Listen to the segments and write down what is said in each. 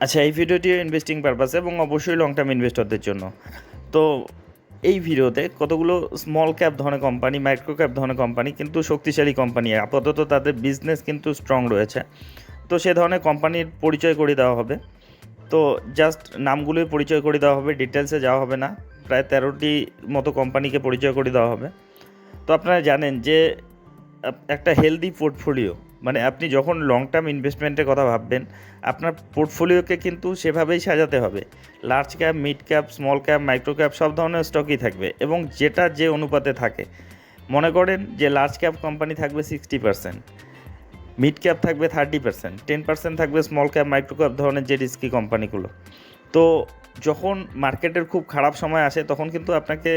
আচ্ছা এই ভিডিওটি ইনভেস্টিং পারপাস এবং অবশ্যই লং টার্ম ইনভেস্টরদের জন্য। তো এই ভিডিওতে কতগুলো স্মল ক্যাপ ধরনের কোম্পানি মাইক্রো ক্যাপ ধরনের কোম্পানি কিন্তু শক্তিশালী কোম্পানি আপাতত তাদের বিজনেস কিন্তু স্ট্রং রয়েছে। তো সে ধরনের কোম্পানির পরিচয় করে দেওয়া হবে। তো জাস্ট নামগুলোই পরিচয় করে দেওয়া হবে ডিটেলসে যাওয়া হবে না। প্রায় তেরোটি মতো কোম্পানিকে পরিচয় করে দেওয়া হবে। তো আপনারা জানেন যে একটা হেলদি পোর্টফোলিও মানে আপনি যখন লং টার্ম ইনভেস্টমেন্টের কথা ভাববেন, আপনার পোর্টফোলিওকে কিন্তু সেভাবেই সাজাতে হবে। Large cap mid cap small cap micro cap সব ধরনের স্টকই থাকবে এবং যেটা যে অনুপাতে থাকে। মনে করেন যে লার্জ ক্যাপ কোম্পানি থাকবে সিক্সটি পার্সেন্ট মিড ক্যাপ থাকবে থার্টি পার্সেন্ট টেন পার্সেন্ট থাকবে স্মল ক্যাপ মাইক্রো ক্যাপ ধরনের যে রিস্কি কোম্পানিগুলো তো যখন মার্কেটের খুব খারাপ সময় আসে, তখন কিন্তু আপনাকে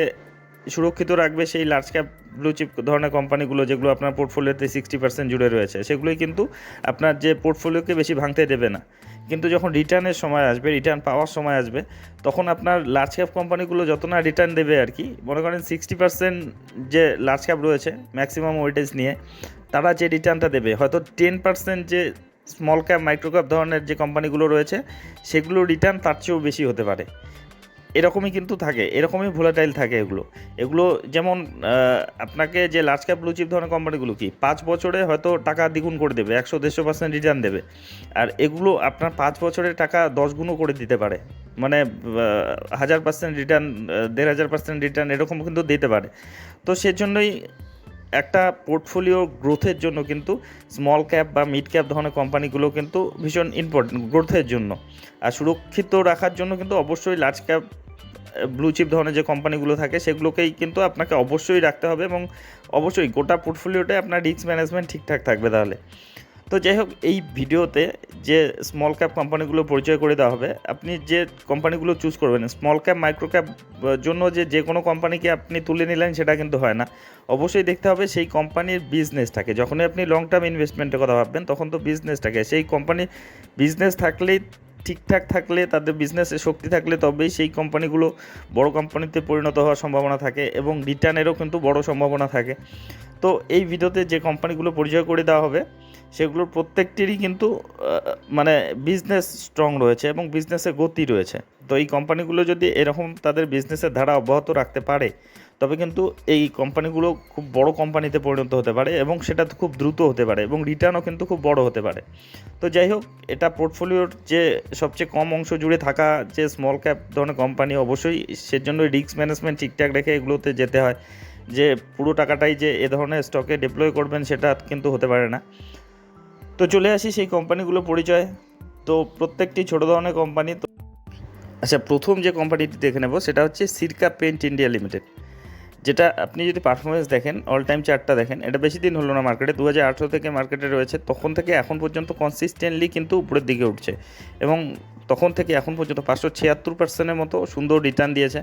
সুরক্ষিত রাখবে সেই লার্জ ক্যাপ ব্লু চিপ ধরনের কোম্পানিগুলো যেগুলো আপনার পোর্টফোলিওতে সিক্সটি পার্সেন্ট জুড়ে রয়েছে। সেগুলোই কিন্তু আপনার যে পোর্টফোলিওকে বেশি ভাঙতে দেবে না। কিন্তু যখন রিটার্নের সময় আসবে রিটার্ন পাওয়ার সময় আসবে, তখন আপনার লার্জ ক্যাপ কোম্পানিগুলো যত না রিটার্ন দেবে আর কি, মনে করেন সিক্সটি পার্সেন্ট যে লার্জ ক্যাপ রয়েছে ম্যাক্সিমাম ওয়েটেজ নিয়ে, তারা যে রিটার্নটা দেবে, হয়তো টেন পার্সেন্ট যে স্মল ক্যাপ মাইক্রো ক্যাপ ধরনের যে কোম্পানিগুলো রয়েছে, সেগুলো রিটার্ন তার চেয়েও বেশি হতে পারে। এরকমই কিন্তু থাকে, এরকমই ভোলাটাইল থাকে এগুলো। এগুলো যেমন আপনাকে যে লার্জ ক্যাপ ব্লু চিপ ধরনের কোম্পানিগুলো কি, পাঁচ বছরে হয়তো টাকা দ্বিগুণ করে দেবে, একশো দেড়শো পার্সেন্ট রিটার্ন দেবে। আর এগুলো আপনার পাঁচ বছরের টাকা দশ গুণও করে দিতে পারে। মানে হাজার পার্সেন্ট রিটার্ন দেড় হাজার পার্সেন্ট রিটার্ন এরকম কিন্তু দিতে পারে। তো সেজন্যই একটা পোর্টফোলিও গ্রোথের জন্য কিন্তু স্মল ক্যাপ বা মিড ক্যাপ ধরনের কোম্পানিগুলো কিন্তু ভীষণ ইম্পর্টেন্ট গ্রোথের জন্য। আর সুরক্ষিত রাখার জন্য কিন্তু অবশ্যই লার্জ ক্যাপ ব্লু চিপ ধরনের যে কোম্পানিগুলো থাকে, সেগুলোকেই কিন্তু আপনাকে অবশ্যই রাখতে হবে এবং অবশ্যই গোটা পোর্টফোলিওটাই আপনার রিস্ক ম্যানেজমেন্ট ঠিকঠাক থাকবে তাহলে। তো যাই হোক, এই ভিডিওতে যে স্মল ক্যাপ কোম্পানিগুলো পরিচয় করে দেওয়া হবে, আপনি যে কোম্পানিগুলো চুজ করবেন স্মল ক্যাপ মাইক্রো ক্যাপ জন্য যে যে কোনো কোম্পানিকে আপনি তুলে নিলেন, সেটা কিন্তু হয় না। অবশ্যই দেখতে হবে সেই কোম্পানির বিজনেসটাকে যখনই আপনি লং টার্ম ইনভেস্টমেন্টের কথা ভাববেন, তখন তো বিজনেসটাকে সেই কোম্পানির বিজনেস থাকলেই ঠিকঠাক থাকলে, তাদের বিজনেসে শক্তি থাকলে তবেই সেই কোম্পানিগুলো বড় কোম্পানিতে পরিণত হওয়ার সম্ভাবনা থাকে এবং রিটার্নেরও কিন্তু বড় সম্ভাবনা থাকে। তো এই ভিডিওতে যে কোম্পানিগুলো পরিচয় করে দেওয়া হবে, সেগুলোর প্রত্যেকটিরই কিন্তু মানে বিজনেস স্ট্রং রয়েছে এবং বিজনেসে গতি রয়েছে। তো এই কোম্পানিগুলো যদি এরকম তাদের বিজনেসের ধারা অব্যাহত রাখতে পারে তবে কিন্তু এই কোম্পানিগুলো খুব বড় কোম্পানিতে পরিণত হতে পারে এবং সেটা খুব দ্রুত হতে পারে এবং রিটার্নও কিন্তু খুব বড় হতে পারে। তো যাই হোক, এটা পোর্টফোলিওর যে সবচেয়ে কম অংশ জুড়ে থাকা যে স্মল ক্যাপ ধরনের কোম্পানি, অবশ্যই সেজন্য রিস্ক ম্যানেজমেন্ট ঠিকঠাক রেখে এগুলোতে যেতে হয়। যে পুরো টাকাটাই যে এ ধরনের স্টকে ডিপ্লয় করবেন সেটা কিন্তু হতে পারে না। তো চলে আসি সেই কোম্পানিগুলো পরিচয়। তো প্রত্যেকটি ছোট ধরনের কোম্পানি তো আচ্ছা প্রথম যে কোম্পানিটি দেখে নেব সেটা হচ্ছে সিরকা পেন্ট ইন্ডিয়া লিমিটেড যেটা আপনি যদি পারফরমেন্স দেখেন অল টাইম চার্টটা দেখেন, এটা বেশি দিন হলো না মার্কেটে দু হাজার আঠেরো থেকে মার্কেটে রয়েছে। তখন থেকে এখন পর্যন্ত কনসিস্টেন্টলি কিন্তু উপরের দিকে উঠছে। এবং তখন থেকে এখন পর্যন্ত পাঁচশো ছিয়াত্তর পার্সেন্টের মতো সুন্দর রিটার্ন দিয়েছে।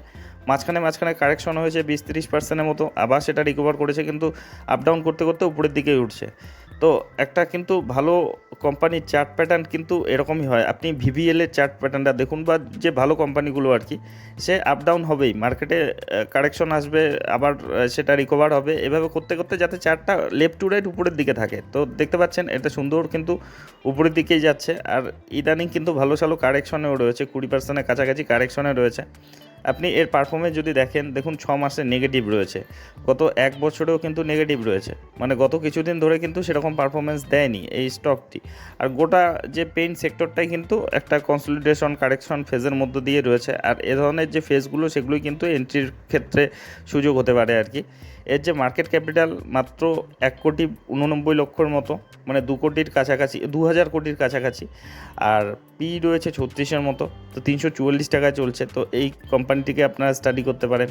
মাঝখানে মাঝখানে কারেকশন হয়েছে বিশ তিরিশ পার্সেন্টের মতো, আবার সেটা রিকভার করেছে কিন্তু আপ ডাউন করতে করতে উপরের দিকেই উঠছে। তো একটা কিন্তু ভালো কোম্পানির চার্ট প্যাটার্ন কিন্তু এরকমই হয়। আপনি ভিভিএল এর চার্ট প্যাটার্নটা দেখুন বা যে ভালো কোম্পানিগুলো আর কি, সে আপ ডাউন হবেই। মার্কেটে কারেকশন আসবে, আবার সেটা রিকভার হবে। এভাবে করতে করতে যাতে চার্টটা লেফট টু রাইট উপরের দিকে থাকে। তো দেখতে পাচ্ছেন, এটা সুন্দর কিন্তু উপরের দিকেই যাচ্ছে। আর ইদানিং কিন্তু ভালো ভালো কারেকশনেও রয়েছে, কুড়ি পার্সেন্টের কাছাকাছি কারেকশনে রয়েছে। আপনি এর পারফরমেন্স যদি দেখেন, দেখুন ছ মাসে নেগেটিভ রয়েছে। গত এক বছরেও কিন্তু নেগেটিভ রয়েছে। মানে গত কিছুদিন ধরে কিন্তু সেরকম পারফরমেন্স দেয়নি এই স্টকটি আর গোটা যে পেইন্ট সেক্টরটাই কিন্তু একটা কনসলিডেশন কারেকশন ফেজের মধ্য দিয়ে রয়েছে। আর এ ধরনের যে ফেজগুলো সেগুলোই কিন্তু এন্ট্রির ক্ষেত্রে সুযোগ হতে পারে আর কি। এর যে মার্কেট ক্যাপিটাল মাত্র এক কোটি উননব্বই লক্ষর মতো মানে দু কোটির কাছাকাছি, দু হাজার কোটির কাছাকাছি। আর পি রয়েছে ছত্রিশের মতো, তো তিনশো চুয়াল্লিশ টাকায় চলছে। তো এই কোম্পানিটিকে আপনারা স্টাডি করতে পারেন।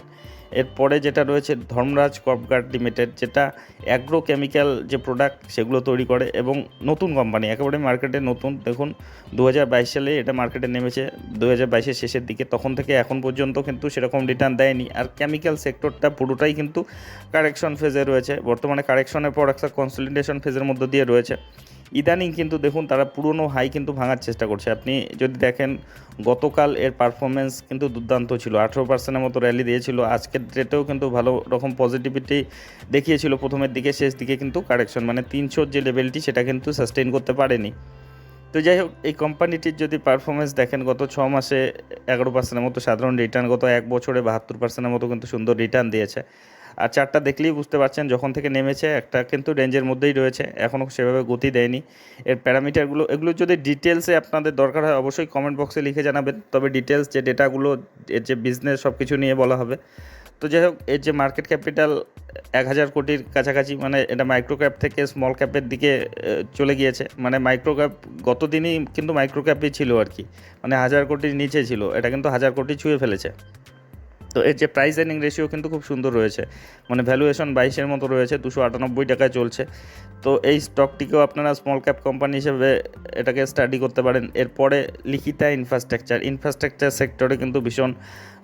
এরপরে যেটা রয়েছে ধর্মরাজ কপগার্ড লিমিটেড, যেটা অ্যাগ্রো কেমিক্যাল যে প্রোডাক্ট সেগুলো তৈরি করে এবং নতুন কোম্পানি একেবারে মার্কেটে নতুন। দেখুন দু হাজার বাইশ সালে এটা মার্কেটে নেমেছে দু হাজার শেষের দিকে। তখন থেকে এখন পর্যন্ত কিন্তু সেরকম রিটার্ন দেয়নি। আর কেমিক্যাল সেক্টরটা পুরোটাই কিন্তু কারেকশন ফেজে রয়েছে। বর্তমানে কারেকশনের পর একটা কনসলিডেশন ফেজের মধ্য দিয়ে রয়েছে। ইদানিং কিন্তু দেখুন, তারা পুরনো হাই কিন্তু ভাঙার চেষ্টা করছে। আপনি যদি দেখেন, গতকাল এর পারফরমেন্স কিন্তু দুর্দান্ত ছিল। আঠেরো পার্সেন্টের মতো র্যালি দিয়েছিল। আজকের ডেটেও কিন্তু ভালো রকম পজিটিভিটি দেখিয়েছিল প্রথমের দিকে, শেষ দিকে কিন্তু কারেকশন মানে তিনশোর যে লেভেলটি সেটা কিন্তু সাস্টেইন করতে পারেনি। তো যাই হোক, এই কোম্পানিটির যদি পারফরমেন্স দেখেন, গত ছ মাসে এগারো পার্সেন্টের মতো সাধারণ রিটার্ন গত এক বছরে বাহাত্তর পার্সেন্টের মতো কিন্তু সুন্দর রিটার্ন দিয়েছে। আর চারটা দেখলেই বুঝতে পারছেন যখন থেকে নেমেছে, একটা কিন্তু রেঞ্জের মধ্যেই রয়েছে। এখনও সেভাবে গতি দেয়নি। এর প্যারামিটারগুলো এগুলো যদি ডিটেলসে আপনাদের দরকার হয়, অবশ্যই কমেন্ট বক্সে লিখে জানাবেন। তবে ডিটেলস যে ডেটাগুলো এর যে বিজনেস সব কিছু নিয়ে বলা হবে। তো যাই হোক, এর যে মার্কেট ক্যাপিটাল এক হাজার কোটির কাছাকাছি মানে এটা মাইক্রো ক্যাপ থেকে স্মল ক্যাপের দিকে চলে গিয়েছে। মানে মাইক্রো ক্যাপ গত দিনই কিন্তু মাইক্রো ক্যাপই ছিল আর কি। মানে হাজার কোটির নিচে ছিল। এটা কিন্তু হাজার কোটি ছুঁয়ে ফেলেছে। তো এর যে প্রাইস এর্নিং রেশিও কিন্তু খুব সুন্দর রয়েছে। মানে ভ্যালুয়েশন বাইশের মতো রয়েছে, দুশো আটানব্বই টাকায় চলছে। তো এই স্টকটিকেও আপনারা স্মল ক্যাপ কোম্পানি হিসেবে এটাকে স্টাডি করতে পারেন। এরপরে লিখিতা ইনফ্রাস্ট্রাকচার ইনফ্রাস্ট্রাকচার সেক্টরে কিন্তু ভীষণ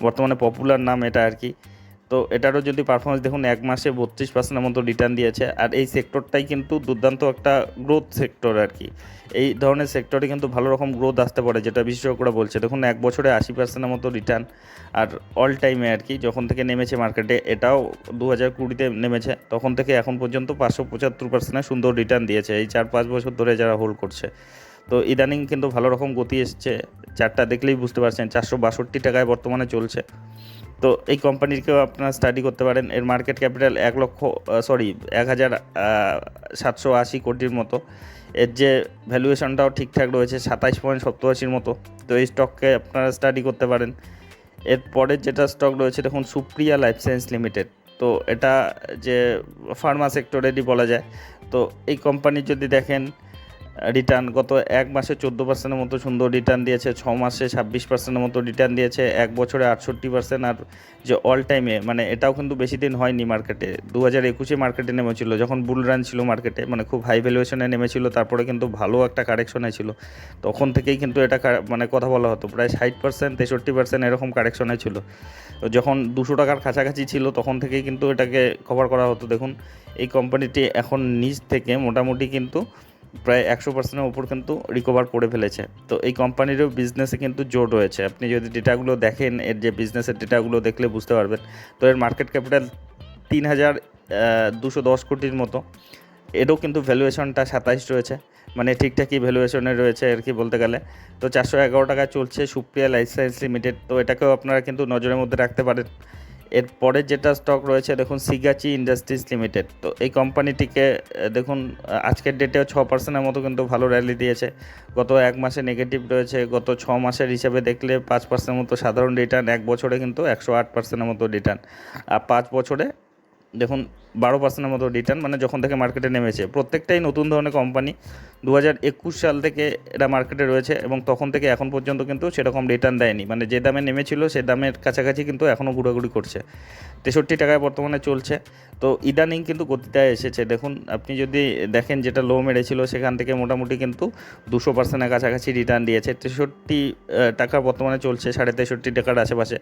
বর্তমানে পপুলার নাম এটা আর কি। তো এটারও যদি পারফরমেন্স দেখুন, এক মাসে বত্রিশ পার্সেন্টের মতো রিটার্ন দিয়েছে। আর এই সেক্টরটাই কিন্তু দুর্দান্ত একটা গ্রোথ সেক্টর আর কি এই ধরনের সেক্টরে কিন্তু ভালো রকম গ্রোথ আসতে পারে, যেটা বিশেষজ্ঞরা বলছে। দেখুন, এক বছরে আশি পার্সেন্টের মতো রিটার্ন আর অল টাইমে আর কি যখন থেকে নেমেছে মার্কেটে এটাও দু হাজার কুড়িতে নেমেছে, তখন থেকে এখন পর্যন্ত পাঁচশো পঁচাত্তর পার্সেন্টের সুন্দর রিটার্ন দিয়েছে। এই চার পাঁচ বছর ধরে যারা হোল্ড করছে। তো ইদানিং কিন্তু ভালো রকম গতি এসছে। চারটা দেখলেই বুঝতে পারছেন, চারশো বাষট্টি টাকায় বর্তমানে চলছে। তো এই কোম্পানিকেও আপনারা স্টাডি করতে পারেন। এর মার্কেট ক্যাপিটাল এক লক্ষ সরি এক হাজার সাতশো আশি কোটির মতো। এর যে ভ্যালুয়েশনটাও ঠিকঠাক রয়েছে, সাতাইশ পয়েন্ট সত্তর আশির মতো। তো এই স্টককে আপনারা স্টাডি করতে পারেন। এরপরের যেটা স্টক রয়েছে, দেখুন, সুপ্রিয়া লাইফ সায়েন্স লিমিটেড। তো এটা যে ফার্মা সেক্টরেরই বলা যায়। তো এই কোম্পানি যদি দেখেন রিটার্ন গত এক মাসে চোদ্দ পার্সেন্টের মতো সুন্দর রিটার্ন দিয়েছে, ছ মাসে ছাব্বিশ পার্সেন্টের মতো রিটার্ন দিয়েছে, এক বছরে আটষট্টি পার্সেন্ট আর যে অল টাইমে মানে এটাও কিন্তু বেশি দিন হয়নি মার্কেটে দু হাজার একুশে মার্কেটে নেমেছিল, যখন বুল রান ছিল মার্কেটে মানে খুব হাই ভ্যালুয়েশনে নেমেছিল, তারপরে কিন্তু ভালো একটা কারেকশনে ছিল। তখন থেকেই কিন্তু এটা মানে কথা বলা হতো, প্রায় ষাট পার্সেন্ট তেষট্টি পার্সেন্ট এরকম কারেকশনে ছিল। যখন দুশো টাকার কাছাকাছি ছিল, তখন থেকেই কিন্তু এটাকে কভার করা হতো। দেখুন, এই কোম্পানিটি এখন নিজ থেকে মোটামুটি কিন্তু প্রায় একশো পার্সেন্টের উপর কিন্তু রিকভার করে ফেলেছে। তো এই কোম্পানিরও বিজনেসে কিন্তু জোর রয়েছে আপনি যদি ডেটাগুলো দেখেন, এর যে বিজনেসের ডেটাগুলো দেখলে বুঝতে পারবেন। তো এর মার্কেট ক্যাপিটাল তিন হাজার দুশো দশ কোটির মতো। এরও কিন্তু ভ্যালুয়েশনটা সাতাইশ রয়েছে। মানে ঠিকঠাকই ভ্যালুয়েশনে রয়েছে আর কি বলতে গেলে। তো চারশো এগারো টাকা চলছে সুপ্রিয়া লাইফ সায়েন্স লিমিটেড। তো এটাকেও আপনারা কিন্তু নজরের মধ্যে রাখতে পারেন। এরপরে যেটা স্টক রয়েছে, দেখুন সিগাচি ইন্ডাস্ট্রিজ লিমিটেড তো এই কোম্পানিটিকে দেখুন আজকের ডেটেও ছ পার্সেন্টের মতো কিন্তু ভালো র্যালি দিয়েছে। গত এক মাসে নেগেটিভ রয়েছে, গত ছ মাসের হিসাবে দেখলে পাঁচ পার্সেন্টের মতো সাধারণ রিটার্ন এক বছরে কিন্তু একশো আট পার্সেন্টের মতো রিটার্ন আর পাঁচ বছরে, দেখুন বারো পার্সেন্টের মতো রিটার্ন মানে যখন থেকে মার্কেটে নেমেছে। প্রত্যেকটাই নতুন ধরনের কোম্পানি দু হাজার একুশ সাল থেকে এটা মার্কেটে রয়েছে এবং তখন থেকে এখন পর্যন্ত কিন্তু সেরকম রিটার্ন দেয়নি। মানে যে দামে নেমেছিল, সে দামের কাছাকাছি কিন্তু এখনও ঘোরাঘুরি করছে। তেষট্টি টাকায় বর্তমানে চলছে। তো ইদানিং কিন্তু গতিতে এসেছে। দেখুন, আপনি যদি দেখেন যেটা লো মেরেছিল, সেখান থেকে মোটামুটি কিন্তু দুশো পার্সেন্টের কাছাকাছি রিটার্ন দিয়েছে। তেষট্টি টাকা বর্তমানে চলছে, সাড়ে তেষট্টি টাকার আশেপাশে।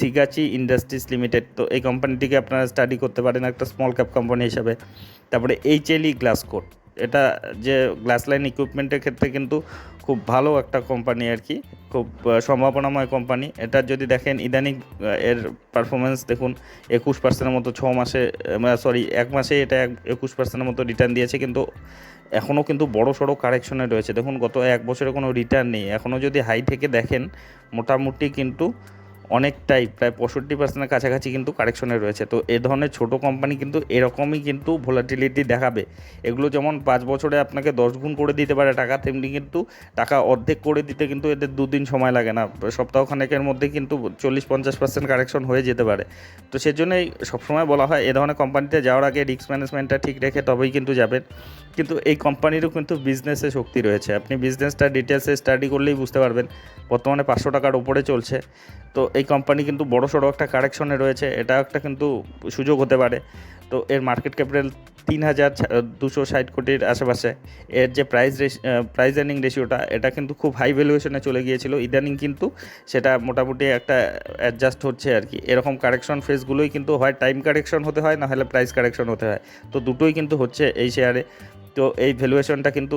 সিগাচি ইন্ডাস্ট্রিজ লিমিটেড তো এই কোম্পানিটিকে আপনারা স্টাডি করতে পারেন। একটা স্মল ক্যাপ কোম্পানি হিসাবে। তারপরে এইচএলই গ্লাস গ্লাসকোট এটা যে গ্লাস লাইন ইকুইপমেন্টের ক্ষেত্রে কিন্তু খুব ভালো একটা কোম্পানি আর কি। খুব সম্ভাবনাময় কোম্পানি এটা যদি দেখেন ইদানিং এর পারফরমেন্স দেখুন, একুশ পার্সেন্টের মতো ছ মাসে সরি এক মাসে এটা এক, একুশ পার্সেন্টের মতো রিটার্ন দিয়েছে কিন্তু এখনও কিন্তু বড় সড়ো কারেকশনে রয়েছে। দেখুন গত এক বছরে কোনো রিটার্ন নেই। এখনও যদি হাই থেকে দেখেন, মোটামুটি কিন্তু অনেকটাই প্রায় পঁয়ষট্টি পার্সেন্টের কাছাকাছি কিন্তু কারেকশনে রয়েছে। তো এ ধরনের ছোটো কোম্পানি কিন্তু এরকমই কিন্তু ভোলাটিলিটি দেখাবে। এগুলো যেমন পাঁচ বছরে আপনাকে দশ গুণ করে দিতে পারে টাকা, তেমনি কিন্তু টাকা অর্ধেক করে দিতে কিন্তু এদের দুদিন সময় লাগে না। সপ্তাহখানেকের মধ্যে কিন্তু চল্লিশ পঞ্চাশ পার্সেন্ট কারেকশন হয়ে যেতে পারে। তো সেজন্যই সবসময় বলা হয়, এ ধরনের কোম্পানিতে যাওয়ার আগে রিস্ক ম্যানেজমেন্টটা ঠিক রেখে তবেই কিন্তু যাবেন। কিন্তু এই কোম্পানিরও কিন্তু বিজনেসে শক্তি রয়েছে। আপনি বিজনেসটা ডিটেলসে স্টাডি করলেই বুঝতে পারবেন। বর্তমানে পাঁচশো টাকার ওপরে চলছে। তো এই কোম্পানি কিন্তু বড় সড়ো একটা কারেকশনে রয়েছে। এটা একটা কিন্তু সুযোগ হতে পারে। তো এর মার্কেট ক্যাপিটাল তিন হাজার দুশো ষাট কোটির আশেপাশে। এর যে প্রাইস প্রাইস আর্নিং রেশিওটা এটা কিন্তু খুব হাই ভ্যালুয়েশনে চলে গিয়েছিল। ইদানিং কিন্তু সেটা মোটামুটি একটা অ্যাডজাস্ট হচ্ছে আর কি। এরকম কারেকশন ফেসগুলোই কিন্তু হয়। টাইম কারেকশন হতে হয়, না হলে প্রাইস কারেকশন হতে হয়। তো দুটোই কিন্তু হচ্ছে এই শেয়ারে তো এই ভ্যালুয়েশনটা কিন্তু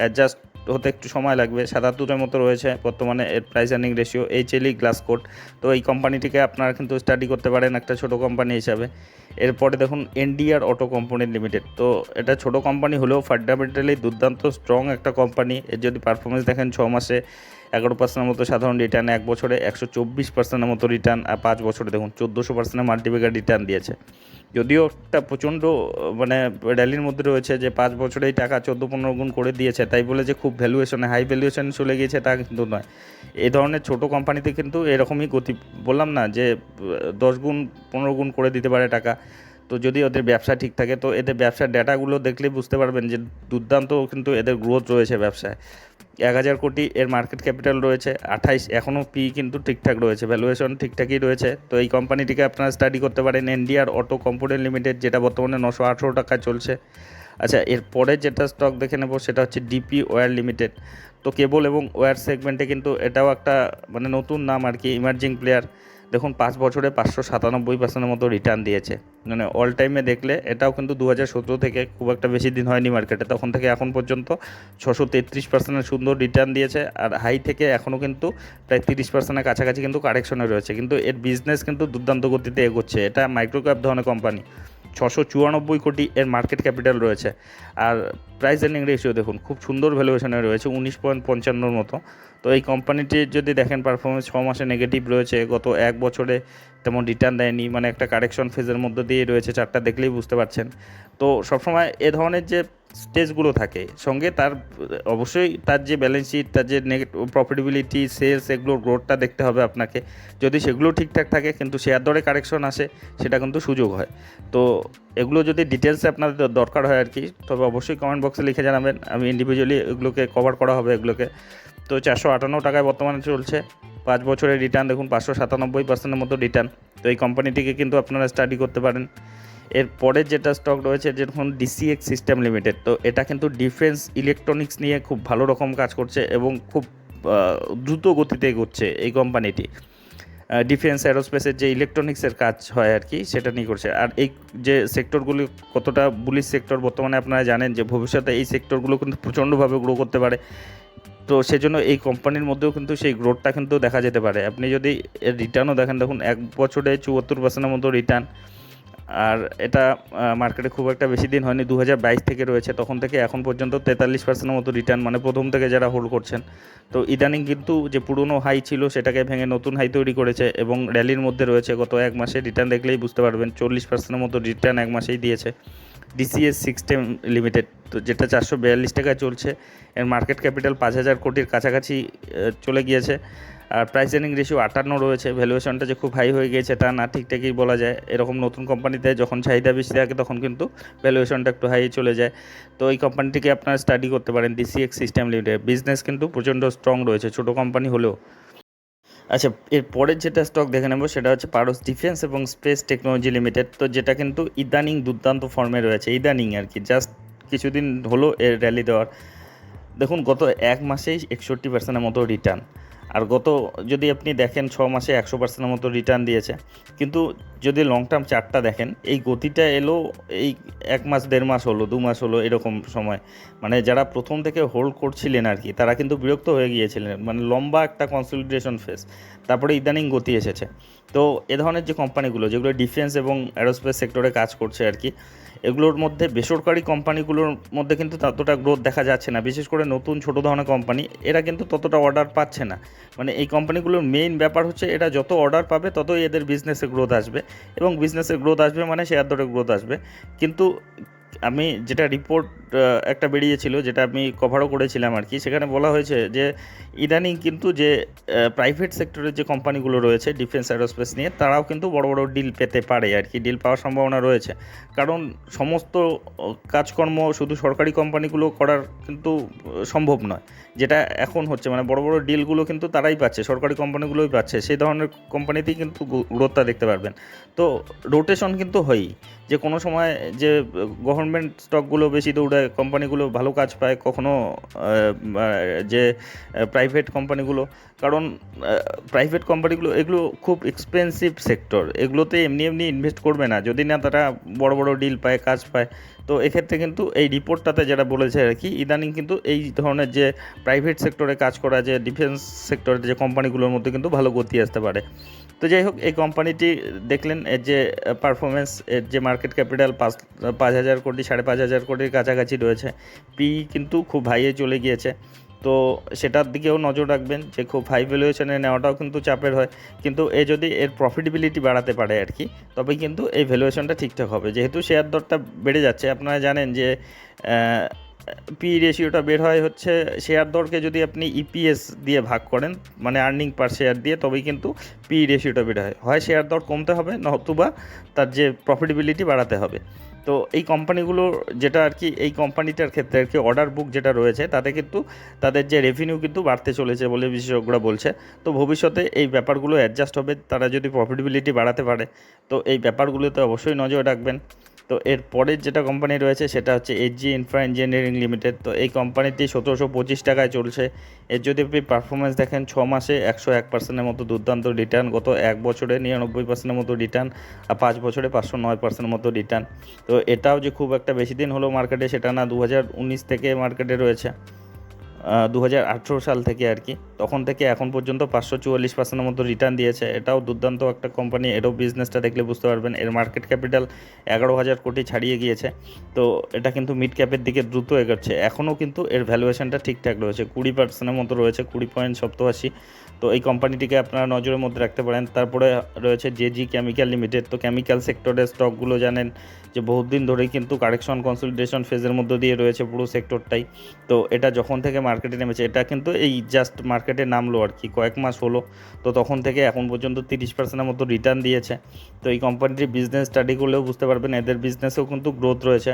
অ্যাডজাস্ট হতে একটু সময় লাগবে। সাতাত্তরের মতো রয়েছে বর্তমানে এর price earning ratio HLE glass coat তো এই কোম্পানিটিকে আপনারা কিন্তু স্টাডি করতে পারেন একটা ছোট কোম্পানি হিসাবে। এরপরে দেখুন এনডিআর অটো কোম্পানি লিমিটেড তো এটা ছোট কোম্পানি হলেও ফান্ডামেন্টালি দুর্দান্ত স্ট্রং একটা কোম্পানি এর যদি পারফরমেন্স দেখেন, ছ মাসে এগারো পার্সেন্টের মতো সাধারণ রিটার্ন এক বছরে একশো চব্বিশ পার্সেন্টের মতো রিটার্ন আর পাঁচ বছরে দেখুন, চোদ্দোশো পার্সেন্টের মাল্টিপ্লিকার রিটার্ন দিয়েছে। যদিও একটা প্রচণ্ড মানে র্যালির মধ্যে রয়েছে যে পাঁচ বছরেই টাকা চোদ্দ পনেরো গুণ করে দিয়েছে, তাই বলে যে খুব ভ্যালুয়েশনে হাই ভ্যালুয়েশন চলে গিয়েছে তা কিন্তু নয়। এই ধরনের ছোট কোম্পানিতে কিন্তু এরকমই গতি, বললাম না যে, দশ গুণ, পনেরো গুণ করে দিতে পারে টাকা। তো যদি ওদের ব্যবসা ঠিক থাকে, তো এদের ব্যবসার ডেটাগুলো দেখলেই বুঝতে পারবেন যে দুর্দান্ত কিন্তু এদের গ্রোথ রয়েছে ব্যবসায়। এক হাজার কোটি এর মার্কেট ক্যাপিটাল রয়েছে, আঠাইশ এখনও পি কিন্তু ঠিকঠাক রয়েছে ভ্যালুয়েশন ঠিকঠাকই রয়েছে। তো এই কোম্পানিটিকে আপনারা স্টাডি করতে পারেন এনডিআর অটো কম্পোনেন্ট লিমিটেড যেটা বর্তমানে নশো আঠেরো টাকায় চলছে। আচ্ছা এরপরে যেটা স্টক দেখে নেব, সেটা হচ্ছে ডিপি ওয়্যার লিমিটেড তো কেবল এবং ওয়্যার সেগমেন্টে কিন্তু এটাও একটা মানে নতুন নাম আর কি ইমার্জিং প্লেয়ার দেখুন, পাঁচ বছরে পাঁচশো সাতানব্বই পার্সেন্টের মতো রিটার্ন দিয়েছে। মানে অল টাইমে দেখলে এটাও কিন্তু দু হাজার সতেরো থেকে খুব একটা বেশি দিন হয়নি মার্কেটে তখন থেকে এখন পর্যন্ত ছশো তেত্রিশ পার্সেন্টের সুন্দর রিটার্ন দিয়েছে আর হাই থেকে এখনও কিন্তু প্রায় তিরিশ পার্সেন্টের কাছাকাছি কিন্তু কারেকশনে রয়েছে। কিন্তু এর বিজনেস কিন্তু দুর্দান্ত গতিতে এগোচ্ছে। এটা মাইক্রোক্যাপ ধরনের কোম্পানি ছশো চুয়ানব্বই কোটি এর মার্কেট ক্যাপিটাল রয়েছে। আর প্রাইস এর্নিং রেশিও দেখুন, খুব সুন্দর ভ্যালুয়েশনে রয়েছে, উনিশ পয়েন্ট পঞ্চান্নর মতো। তো এই কোম্পানিটির যদি দেখেন পারফরমেন্স ছ মাসে নেগেটিভ রয়েছে গত এক বছরে তেমন রিটার্ন দেয়নি মানে একটা কারেকশন ফেজের মধ্যে দিয়ে রয়েছে চারটা দেখলেই বুঝতে পারছেন। তো সবসময় এ ধরনের যে স্টেজগুলো থাকে, সঙ্গে তার, অবশ্যই তার যে ব্যালেন্স শিট তার যে প্রফিটেবিলিটি সেলস এগুলোর গ্রোথটা দেখতে হবে আপনাকে। যদি সেগুলো ঠিকঠাক থাকে, কিন্তু শেয়ার দরে কারেকশন আসে, সেটা কিন্তু সুযোগ হয়। তো এগুলো যদি ডিটেলসে আপনাদের দরকার হয় আর কি, তবে অবশ্যই কমেন্ট বক্সে লিখে জানাবেন। আমি ইন্ডিভিজুয়ালি এগুলোকে কভার করা হবে, এগুলোকে। তো চারশো আটান্ন টাকায় বর্তমানে চলছে। পাঁচ বছরের রিটার্ন দেখুন, পাঁচশো সাতানব্বই পার্সেন্টের মতো রিটার্ন তো এই কোম্পানিটিকে কিন্তু আপনারা স্টাডি করতে পারেন। এর পরের যেটা স্টক রয়েছে যেরকম ডিসিএক্স সিস্টেম লিমিটেড তো এটা কিন্তু ডিফেন্স ইলেকট্রনিক্স নিয়ে খুব ভালো রকম কাজ করছে এবং খুব দ্রুত গতিতে এগোচ্ছে এই কোম্পানিটি ডিফেন্স অ্যারোস্পেসের যে ইলেকট্রনিক্সের কাজ হয় আর কি, সেটা নিয়ে করছে। আর এই যে সেক্টরগুলি কতটা বুলিশ সেক্টর বর্তমানে আপনারা জানেন যে ভবিষ্যতে এই সেক্টরগুলো কিন্তু প্রচণ্ডভাবে গ্রো করতে পারে। তো সেজন্য এই কোম্পানির মধ্যেও কিন্তু সেই গ্রোথটা কিন্তু দেখা যেতে পারে। আপনি যদি রিটার্নও দেখেন, দেখুন, এক বছরে চুয়াত্তর পার্সেন্টের মতো রিটার্ন আর এটা মার্কেটে খুব একটা বেশি দিন হয়নি দু হাজার বাইশ থেকে রয়েছে। তখন থেকে এখন পর্যন্ত তেতাল্লিশ পার্সেন্টের মতো রিটার্ন মানে প্রথম থেকে যারা হোল্ড করছেন। তো ইদানিং কিন্তু যে পুরনো হাই ছিল, সেটাকে ভেঙে নতুন হাই তৈরি করেছে এবং র্যালির মধ্যে রয়েছে। গত এক মাসে রিটার্ন দেখলেই বুঝতে পারবেন, চল্লিশ পার্সেন্টের মতো রিটার্ন এক মাসেই দিয়েছে। ডিসিএস সিস্টেম লিমিটেড তো যেটা চারশো বিয়াল্লিশ টাকায় চলছে। এর মার্কেট ক্যাপিটাল পাঁচ হাজার কোটির কাছাকাছি চলে গিয়েছে। আর প্রাইস এর্নিং রেশিও আটান্ন রয়েছে। ভ্যালুয়েশনটা যে খুব হাই হয়ে গিয়েছে, তা না ঠিকঠাকই বলা যায়। এরকম নতুন কোম্পানিতে যখন চাহিদা বেশি থাকে, তখন কিন্তু ভ্যালুয়েশনটা একটু হাই চলে যায়। তো এই কোম্পানিটিকে আপনারা স্টাডি করতে পারেন ডিসিএক্স সিস্টেম লিমিটেড বিজনেস কিন্তু প্রচণ্ড স্ট্রং রয়েছে। ছোটো কোম্পানি হলেও আচ্ছা এর পরের যেটা স্টক দেখে নেব সেটা হচ্ছে পারস ডিফেন্স এবং স্পেস টেকনোলজি লিমিটেড তো যেটা কিন্তু ইদানিং দুর্দান্ত ফর্মে রয়েছে, ইদানিং আর কি জাস্ট কিছুদিন হলো এর র্যালি দেওয়ার। দেখুন, গত এক মাসেই একষট্টি পার্সেন্টের মতো রিটার্ন আর গত যদি আপনি দেখেন, ছ মাসে একশো পার্সেন্টের মতো রিটার্ন দিয়েছে। কিন্তু যদি লং টার্ম চার্টটা দেখেন, এই গতিটা এলো, এই এক মাস, দেড় মাস হলো, দু মাস হলো, এরকম সময়। মানে যারা প্রথম থেকে হোল্ড করছিলেন আর কি, তারা কিন্তু বিরক্ত হয়ে গিয়েছিলেন। মানে লম্বা একটা কনসলিডেশন ফেস তারপরে ইদানিং গতি এসেছে। তো এ ধরনের যে কোম্পানিগুলো যেগুলো ডিফেন্স এবং অ্যারোস্পেস সেক্টরে কাজ করছে আর কি, এগুলোর মধ্যে বেসরকারি কোম্পানিগুলোর মধ্যে কিন্তু ততটা গ্রোথ দেখা যাচ্ছে না। বিশেষ করে নতুন ছোটো ধরনের কোম্পানি এরা কিন্তু ততটা অর্ডার পাচ্ছে না। মানে এই কোম্পানিগুলোর মেইন ব্যাপার হচ্ছে, এরা যত অর্ডার পাবে, ততই এদের বিজনেসে গ্রোথ আসবে। এবং বিজনেসের গ্রোথ আসবে মানে শেয়ার দরে গ্রোথ আসবে। কিন্তু আমি যেটা রিপোর্ট একটা বেরিয়েছিল, যেটা আমি কভারও করেছিলাম আর কি। সেখানে বলা হয়েছে যে, ইদানিং কিন্তু যে প্রাইভেট সেক্টরের যে কোম্পানিগুলো রয়েছে ডিফেন্স অ্যারোস্পেস নিয়ে, তারাও কিন্তু বড় বড় ডিল পেতে পারে আর কি ডিল পাওয়ার সম্ভাবনা রয়েছে। কারণ সমস্ত কাজকর্ম শুধু সরকারি কোম্পানিগুলো করার কিন্তু সম্ভব নয়। যেটা এখন হচ্ছে মানে বড় বড় ডিলগুলো কিন্তু তারাই পাচ্ছে, সরকারি কোম্পানিগুলোই পাচ্ছে। সেই ধরনের কোম্পানিতেই কিন্তু গ্রোথটা দেখতে পারবেন। তো রোটেশন কিন্তু হয়ই। যে কোনো সময় যে গভর্নমেন্ট স্টকগুলো বেশি দৌড়ে কোম্পানিগুলো ভালো কাজ পায়, কখনো যে প্রাইভেট কোম্পানিগুলো। কারণ প্রাইভেট কোম্পানিগুলো, এগুলো খুব এক্সপেন্সিভ সেক্টর এগুলোতে এমনি এমনি ইনভেস্ট করবে না। যদি না তারা বড় বড় ডিল পায়, কাজ পায়। তো এক্ষেত্রে কিন্তু এই রিপোর্টটাতে যেটা বলেছে আর কি, ইদানিং কিন্তু এই ধরনের যে প্রাইভেট সেক্টরে কাজ করা, যে ডিফেন্স সেক্টরের যে কোম্পানিগুলোর মধ্যে কিন্তু ভালো গতি আসতে পারে। তো যাই হোক, এই কোম্পানিটি দেখলেন, এর যে পারফরমেন্স এর যে মার্কেট ক্যাপিটাল পাঁচ পাঁচ হাজার কোটি, সাড়ে পাঁচ হাজার কোটির কাছাকাছি রয়েছে। পি কিন্তু খুব হাইয়ে চলে গিয়েছে। তো সেটার দিকেও নজর রাখবেন যে, খুব হাই ভ্যালুয়েশনে নেওয়াটাও কিন্তু চাপের হয়। কিন্তু এ যদি এর প্রফিটেবিলিটি বাড়াতে পারে আর কি তবে কিন্তু এই ভ্যালুয়েশনটা ঠিকঠাক হবে। যেহেতু শেয়ার দরটা বেড়ে যাচ্ছে, আপনারা জানেন যে পি রেশিওটা বের হয় হচ্ছে শেয়ার দরকে যদি আপনি ইপিএস দিয়ে ভাগ করেন মানে আর্নিং পার শেয়ার দিয়ে, তবেই কিন্তু পি রেশিওটা বের হয়। হয় শেয়ার দর কমতে হবে, নতুবা তার যে প্রফিটেবিলিটি বাড়াতে হবে। তো এই কোম্পানিগুলোর যেটা আর কি, এই কোম্পানিটার ক্ষেত্রে আর কি অর্ডার বুক যেটা রয়েছে, তাতে কিন্তু তাদের যে রেভিনিউ কিন্তু বাড়তে চলেছে বলে বিশেষজ্ঞরা বলছে। তো ভবিষ্যতে এই ব্যাপারগুলো অ্যাডজাস্ট হবে, তারা যদি প্রফিটেবিলিটি বাড়াতে পারে, তো এই ব্যাপারগুলোতে অবশ্যই নজর রাখবেন। তো এর পরের যেটা কোম্পানি রয়েছে সেটা হচ্ছে এইচজি ইনফ্রা ইঞ্জিনিয়ারিং লিমিটেড তো এই কোম্পানিটি সতেরোশো পঁচিশ টাকায় চলছে। এর যদি আপনি পারফরমেন্স দেখেন, ছ মাসে একশো এক পার্সেন্টের মতো দুর্দান্ত রিটার্ন গত এক বছরে নিরানব্বই পার্সেন্টের মতো রিটার্ন আর পাঁচ বছরে পাঁচশো নয় পার্সেন্টের মতো রিটার্ন তো এটাও যে খুব একটা বেশি দিন হলো মার্কেটে সেটা না দু হাজার উনিশ থেকে মার্কেটে রয়েছে। দু হাজার আঠেরো সাল থেকে আর কি। তখন থেকে এখন পর্যন্ত পাঁচশো চুয়াল্লিশ পার্সেন্টের মতো রিটার্ন দিয়েছে। এটাও দুর্দান্ত একটা কোম্পানি এরও বিজনেসটা দেখলে বুঝতে পারবেন। এর মার্কেট ক্যাপিটাল এগারো হাজার কোটি ছাড়িয়ে গিয়েছে। তো এটা কিন্তু মিড ক্যাপের দিকে দ্রুত এগোচ্ছে। এখনও কিন্তু এর ভ্যালুয়েশনটা ঠিকঠাক রয়েছে। কুড়ি পার্সেন্টের মতো রয়েছে, কুড়ি পয়েন্ট সপ্তআশি। তো এই কোম্পানিটিকে আপনারা নজরের মধ্যে রাখতে পারেন। তারপরে রয়েছে জেজি কেমিক্যাল লিমিটেড তো কেমিক্যাল সেক্টরের স্টকগুলো জানেন যে বহুত দিন ধরেই কিন্তু কারেকশন কনসলিডেশন ফেজের মধ্যে দিয়ে রয়েছে পুরো সেক্টরটাই তো এটা যখন থেকে মার্কেটে নেমেছে, এটা কিন্তু এই জাস্ট মার্কেটে নামলো আর কি, কয়েক মাস হলো। তো তখন থেকে এখন পর্যন্ত তিরিশ পার্সেন্টের মতো রিটার্ন দিয়েছে। তো এই কোম্পানিটির বিজনেস স্টাডি করলেও বুঝতে পারবেন, এদের বিজনেসেও কিন্তু গ্রোথ রয়েছে।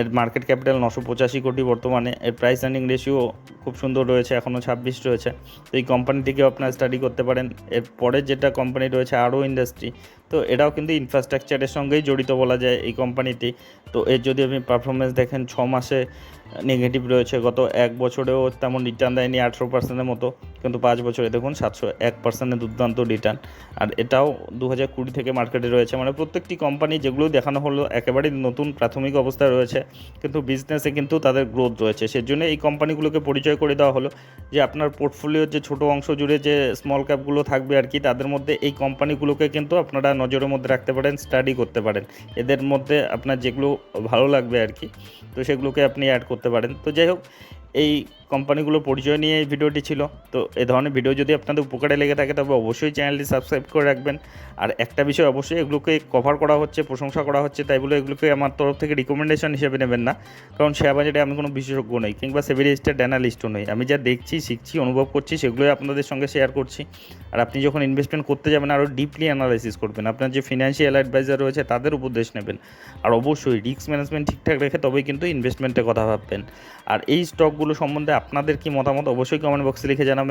এর মার্কেট ক্যাপিটাল নশো পঁচাশি কোটি বর্তমানে। এর প্রাইস আর্নিং রেশিও খুব সুন্দর রয়েছে, এখনও ছাব্বিশ রয়েছে। তো এই কোম্পানিটিকেও আপনারা স্টাডি করতে পারেন। এর পরে যেটা কোম্পানি রয়েছে, আরও ইন্ডাস্ট্রি তো এটাও কিন্তু ইনফ্রাস্ট্রাকচারের সঙ্গেই জড়িত বলা যায় এই কোম্পানিটি তো এর যদি আপনি পারফরমেন্স দেখেন, ছ মাসে নেগেটিভ রয়েছে, গত এক বছরেও তেমন রিটার্ন দেয়নি আঠেরো পার্সেন্টের মতো, কিন্তু পাঁচ বছরে দেখুন সাতশো এক পার্সেন্টের দুর্দান্ত রিটার্ন আর এটাও দু হাজার কুড়ি থেকে মার্কেটে রয়েছে মানে প্রত্যেকটি কোম্পানি যেগুলো দেখানো হলো একেবারেই নতুন প্রাথমিক অবস্থায় রয়েছে, কিন্তু বিজনেসে কিন্তু তাদের গ্রোথ রয়েছে। সেজন্য এই কোম্পানিগুলোকে পরিচয় করে দেওয়া হলো যে আপনার পোর্টফোলিওর যে ছোটো অংশ জুড়ে যে স্মল ক্যাপগুলো থাকবে আর কি, তাদের মধ্যে এই কোম্পানিগুলোকে কিন্তু আপনারা নজরের মধ্যে রাখতে পারেন স্টাডি করতে পারেন। এদের মধ্যে আপনার যেগুলো ভালো লাগবে আর কি, তো সেগুলোকে আপনি অ্যাড করতে পারেন। তো যাই হোক, এই কোম্পানিগুলো পরিচয় নিয়ে এই ভিডিওটি ছিল। তো এ ধরনের ভিডিও যদি আপনাদের উপকারে লেগে থাকে, তবে অবশ্যই চ্যানেলটি সাবস্ক্রাইব করে রাখবেন। আর একটা বিষয় অবশ্যই এগুলোকে কভার করা হচ্ছে, প্রশংসা করা হচ্ছে, তাই বলে এগুলোকে আমার তরফ থেকে রিকমেন্ডেশন হিসেবে নেবেন না। কারণ শেয়ার বাজারে আমি কোনো বিশেষজ্ঞ নই, কিংবা সেভিলিস্টেড অ্যানালিস্টও নই। আমি যা দেখছি, শিখছি, অনুভব করছি, সেগুলোই আপনাদের সঙ্গে শেয়ার করছি। আর আপনি যখন ইনভেস্টমেন্ট করতে যাবেন, আরও ডিপলি অ্যানালাইসিস করবেন। আপনার যে ফিনান্সিয়াল অ্যাডভাইজার রয়েছে, তাদের উপদেশ নেবেন। আর অবশ্যই রিস্ক ম্যানেজমেন্ট ঠিকঠাক রেখে তবেই কিন্তু ইনভেস্টমেন্টের কথা ভাববেন। আর এই স্টকগুলো সম্বন্ধে আপনাদের কি মতামত? অবশ্যই কমেন্ট বক্সে লিখে জানাবেন।